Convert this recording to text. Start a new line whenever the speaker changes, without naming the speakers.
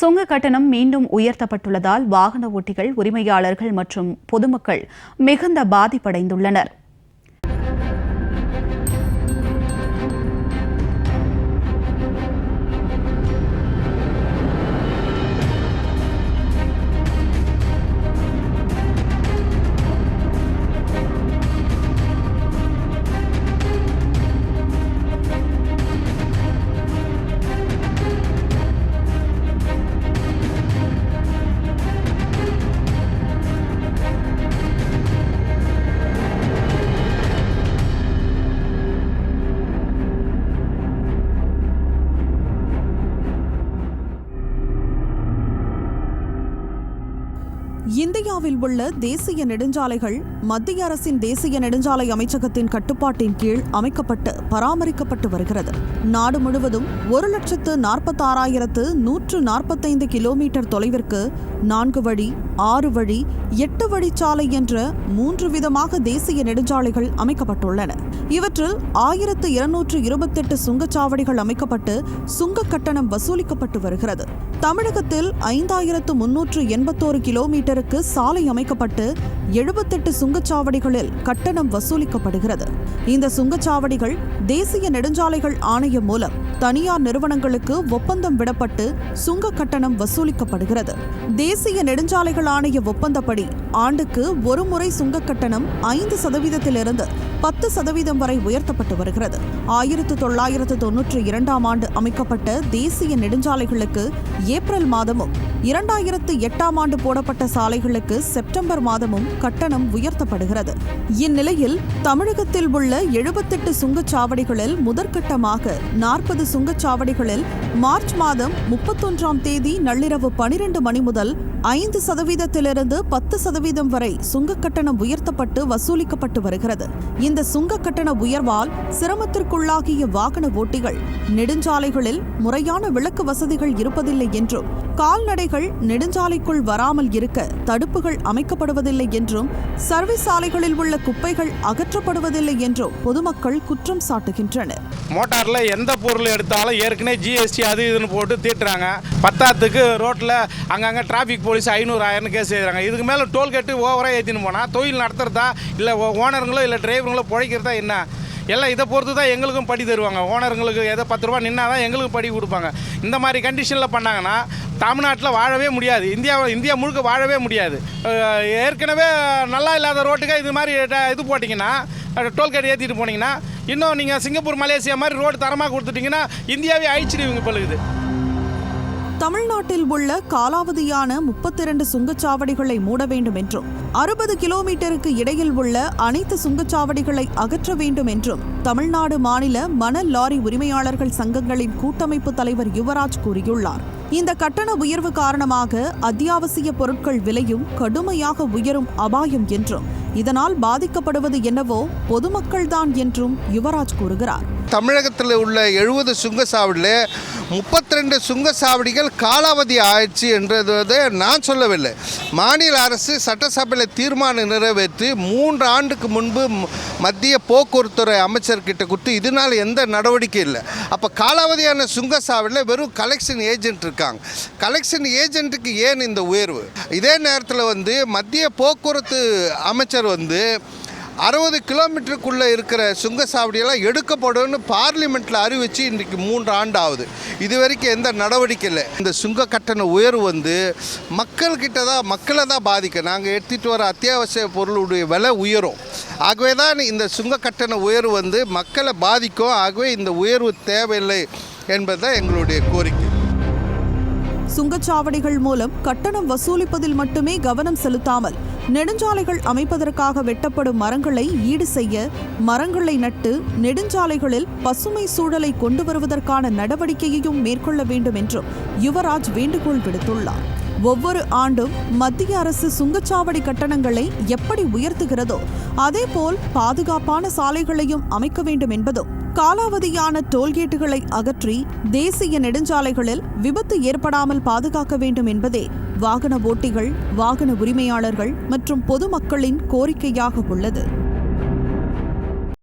சுங்க கட்டணம் மீண்டும் உயர்த்தப்பட்டுள்ளதால் வாகன ஓட்டிகள் உரிமையாளர்கள் மற்றும் பொதுமக்கள் மிகுந்த பாதிப்படைந்துள்ளனர்.
இந்தியாவில் உள்ள தேசிய நெடுஞ்சாலைகள் மத்திய அரசின் தேசிய நெடுஞ்சாலை அமைச்சகத்தின் கட்டுப்பாட்டின் கீழ் அமைக்கப்பட்டு பராமரிக்கப்பட்டு வருகிறது. நாடு முழுவதும் ஒரு லட்சத்து நாற்பத்தாறாயிரத்து நூற்று நாற்பத்தைந்து கிலோமீட்டர் தொலைவிற்கு நான்கு வழி ஆறு வழி எட்டு வழிச்சாலை என்ற மூன்று விதமாக தேசிய நெடுஞ்சாலைகள் அமைக்கப்பட்டுள்ளன. இவற்றில் ஆயிரத்து இருநூற்று இருபத்தெட்டு சுங்கச்சாவடிகள் அமைக்கப்பட்டு சுங்க கட்டணம் வசூலிக்கப்பட்டு வருகிறது. தமிழகத்தில் ஐந்தாயிரத்து முன்னூற்று எண்பத்தோரு கிலோமீட்டருக்கு சாலை அமைக்கப்பட்டு எழுபத்தெட்டு சுங்கச்சாவடிகளில் கட்டணம் வசூலிக்கப்படுகிறது. இந்த சுங்கச்சாவடிகள் தேசிய நெடுஞ்சாலைகள் ஆணையம் மூலம் தனியார் நிறுவனங்களுக்கு ஒப்பந்தம் விடப்பட்டு சுங்க கட்டணம் வசூலிக்கப்படுகிறது. தேசிய நெடுஞ்சாலைகள் ஆணைய ஒப்பந்தப்படி ஆண்டுக்கு ஒருமுறை சுங்க கட்டணம் ஐந்து சதவீதத்திலிருந்து பத்து சதவீதம் வரை உயர்த்தப்பட்டு வருகிறது. ஆயிரத்து தொள்ளாயிரத்து தொன்னூற்றி இரண்டாம் ஆண்டு அமைக்கப்பட்ட தேசிய நெடுஞ்சாலைகளுக்கு ஏப்ரல் மாதமும் இரண்டாயிரத்து எட்டாம் ஆண்டு போடப்பட்ட சாலைகளுக்கு செப்டம்பர் மாதமும் கட்டணம் உயர்த்தப்படுகிறது. இந்நிலையில் தமிழகத்தில் உள்ள எழுபத்தெட்டு சுங்கச்சாவடிகளில் முதற்கட்டமாக நாற்பது சுங்கச்சாவடிகளில் மார்ச் மாதம் முப்பத்தொன்றாம் தேதி நள்ளிரவு பனிரெண்டு மணி முதல் ஐந்து சதவீதத்திலிருந்து பத்து சதவீதம் வரை சுங்க கட்டணம் உயர்த்தப்பட்டு வசூலிக்கப்பட்டு வருகிறது. இந்த சுங்க கட்டண உயர்வால் சிரமத்திற்குள்ளாகிய வாகன ஓட்டிகள் நெடுஞ்சாலைகளில் முறையான விளக்கு வசதிகள் இருப்பதில்லை என்றும் கால்நடைகள் நெடுஞ்சாலைக்குள் வராமல் இருக்க தடுப்புகள் அமைக்கப்படுவதில்லை என்றும் சர்வீஸ் சாலைகளில் உள்ள குப்பைகள் அகற்றப்படுவதில்லை என்றும் பொதுமக்கள் குற்றம் சாட்டுகின்றனர்.
மோட்டாரில் எந்த பொருள் எடுத்தாலும் ஏற்கனவே ஜிஎஸ்டி அது இதுன்னு போட்டு தீட்டுறாங்க. பத்தாத்துக்கு ரோட்டில் அங்கங்கே டிராஃபிக் போலீஸ் ஐநூறு ஆயிரம் கேஸ் எழுதுறாங்க இதுக்கு மேலே டோல்கேட்டு ஓவராக ஏற்றின்னு போனால் தொழில் நடத்துறதா இல்லை ஓனருங்களோ இல்லை டிரைவருங்களோ பிழைக்கிறதா என்ன? எல்லாம் இதை பொறுத்து தான் எங்களுக்கும் படி தருவாங்க. ஓனருங்களுக்கு ஏதோ பத்து ரூபா நின்னா தான் எங்களுக்கும் படி கொடுப்பாங்க. இந்த மாதிரி கண்டிஷனில் பண்ணாங்கன்னா தமிழ்நாட்டில் வாழவே முடியாது. இந்தியா இந்தியா முழுக்க வாழவே முடியாது. ஏற்கனவே நல்லா இல்லாத ரோட்டுக்கு இது மாதிரி இது போட்டிங்கன்னா டோல்கேட் ஏற்றிட்டு போனீங்கன்னா இன்னும் நீங்கள் சிங்கப்பூர் மலேசியா மாதிரி ரோடு தரமாக கொடுத்துட்டிங்கன்னா இந்தியாவே அழிச்சிடுவீங்க பழுகுது
தமிழ்நாட்டில் உள்ள காலாவதியான முப்பத்திரண்டு சுங்கச்சாவடிகளை மூட வேண்டும் என்றும் அறுபது கிலோமீட்டருக்கு இடையில் உள்ள அனைத்து சுங்கச்சாவடிகளை அகற்ற வேண்டும் என்றும் தமிழ்நாடு மாநில மணல் லாரி உரிமையாளர்கள் சங்கங்களின் கூட்டமைப்பு தலைவர் யுவராஜ் கூறியுள்ளார். இந்த கட்டண உயர்வு காரணமாக அத்தியாவசிய பொருட்கள் விலையும் கடுமையாக உயரும் அபாயம் என்றும் இதனால் பாதிக்கப்படுவது என்னவோ பொதுமக்கள்தான் என்றும் யுவராஜ் கூறுகிறார்.
தமிழகத்தில் உள்ள எழுபது சுங்கச்சாவடியில் முப்பத்தி ரெண்டு சுங்கச்சாவடிகள் காலாவதி ஆயிடுச்சு என்றது நான் சொல்லவில்லை. மாநில அரசு சட்டசபையில் தீர்மானம் நிறைவேற்றி மூன்று ஆண்டுக்கு முன்பு மத்திய போக்குவரத்துறை அமைச்சர்கிட்ட கொடுத்து இதனால் எந்த நடவடிக்கை இல்லை. அப்போ காலாவதியான சுங்கச்சாவடியில் வெறும் கலெக்ஷன் ஏஜென்ட் இருக்காங்க. கலெக்ஷன் ஏஜென்ட்டுக்கு ஏன் இந்த உயர்வு? இதே நேரத்தில் வந்து மத்திய போக்குவரத்து அமைச்சர் வந்து அறுபது கிலோமீட்டருக்குள்ளே இருக்கிற சுங்கச்சாவடியெல்லாம் எடுக்கப்படும்னு பார்லிமெண்ட்டில் அறிவித்து இன்றைக்கு மூன்று ஆண்டு ஆகுது இது வரைக்கும் எந்த நடவடிக்கை இல்லை. இந்த சுங்க கட்டண உயர்வு வந்து மக்கள்கிட்ட தான் மக்களை தான் பாதிக்கும். நாங்கள் எடுத்துகிட்டு வர அத்தியாவசிய பொருளுடைய விலை உயரும். ஆகவே தான் இந்த சுங்க கட்டண உயர்வு வந்து மக்களை பாதிக்கும். ஆகவே இந்த உயர்வு தேவையில்லை என்பதுதான் எங்களுடைய கோரிக்கை.
சுங்கச்சாவடிகள் மூலம் கட்டணம் வசூலிப்பதில் மட்டுமே கவனம் செலுத்தாமல் நெடுஞ்சாலைகள் அமைப்பதற்காக வெட்டப்படும் மரங்களை ஈடு செய்ய மரங்களை நட்டு நெடுஞ்சாலைகளில் பசுமை சூழலை கொண்டு வருவதற்கான நடவடிக்கையையும் மேற்கொள்ள வேண்டும் என்றும் யுவராஜ் வேண்டுகோள் விடுத்துள்ளார். ஒவ்வொரு ஆண்டும் மத்திய அரசு சுங்கச்சாவடி கட்டணங்களை எப்படி உயர்த்துகிறதோ அதேபோல் பாதுகாப்பான சாலைகளையும் அமைக்க வேண்டும் என்பதும் காலாவதியான டோல்கேட்டுகளை அகற்றி தேசிய நெடுஞ்சாலைகளில் விபத்து ஏற்படாமல் பாதுகாக்க வேண்டும் என்பதே வாகன ஓட்டிகள் வாகன உரிமையாளர்கள் மற்றும் பொதுமக்களின் கோரிக்கையாக உள்ளது.